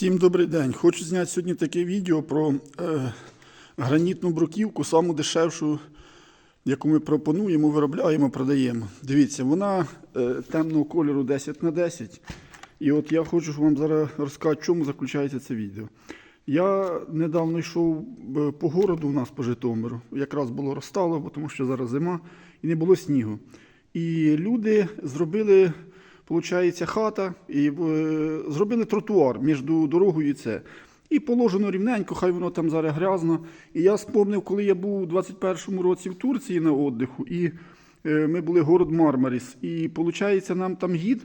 Всім добрий день. Хочу зняти сьогодні таке відео про е, гранітну бруківку, саму дешевшу, яку ми пропонуємо, виробляємо, продаємо. Дивіться, вона е, темного кольору 10 на 10. І от я хочу вам зараз розказати, чому заключається це відео. Я недавно йшов е, по городу у нас по Житомиру. Якраз було розстало, тому що зараз зима і не було снігу. І люди зробили Получається хата, і е, зробили тротуар між дорогою і це. І положено рівненько, хай воно там зараз грязно. І я спомнив, коли я був у 21-му році в Турції на віддиху, і е, ми були город Мармаріс. І виходить, нам там гід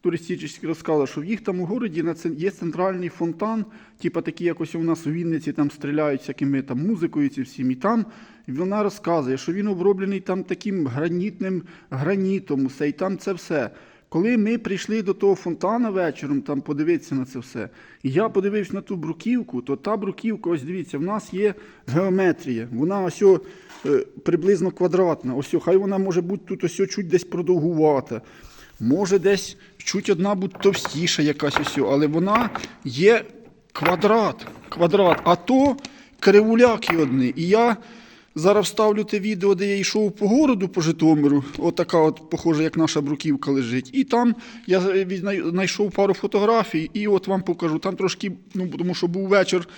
туристичний розказав, що в їх там у городі є центральний фонтан, типу такі якось у нас у Вінниці там стріляють всякими там музикою ці всім. І там вона розказує, що він оброблений там таким гранітним гранітом, усе, і там це все. Коли ми прийшли до того фонтана вечором, там подивитися на це все, і я подивився на ту бруківку, то та бруківка, ось дивіться, в нас є геометрія. Вона ось о, е, приблизно квадратна. Ось о, хай вона може бути тут ось о, чуть десь продовгувата. Може десь чуть одна бути товстіша якась ось, о, але вона є квадрат. квадрат. А то кривуляки одні. І я Зараз вставлю те відео, де я йшов по городу по Житомиру. Отака, от, похоже, як наша бруківка лежить. І там я знайшов пару фотографій, і от вам покажу. Там трошки, ну тому що був вечір,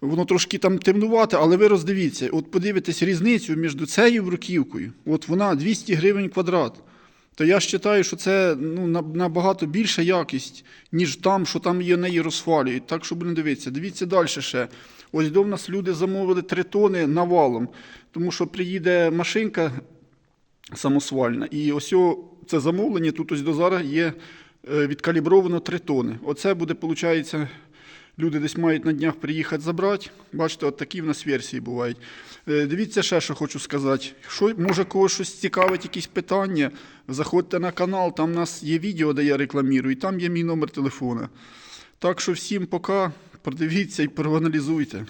воно трошки там темнувате, але ви роздивіться, от подивитесь різницю між цією бруківкою. От вона 200 гривень квадрат. То я вважаю, що це ну, набагато більша якість, ніж там, що там є неї розхвалюють. Так що будемо дивитися. Дивіться далі ще. Ось до нас люди замовили три тони навалом, тому що приїде машинка самосвальна. І ось це замовлення, тут ось до зараз є е, відкалібровано три тони. Оце буде, виходить, люди десь мають на днях приїхати забрати. Бачите, от такі в нас версії бувають. Е, Дивіться ще, що хочу сказати. Що, може, когось щось цікавить, якісь питання, заходьте на канал, там у нас є відео, де я рекламірую, і там є мій номер телефона. Так що всім пока, продивіться і проаналізуйте.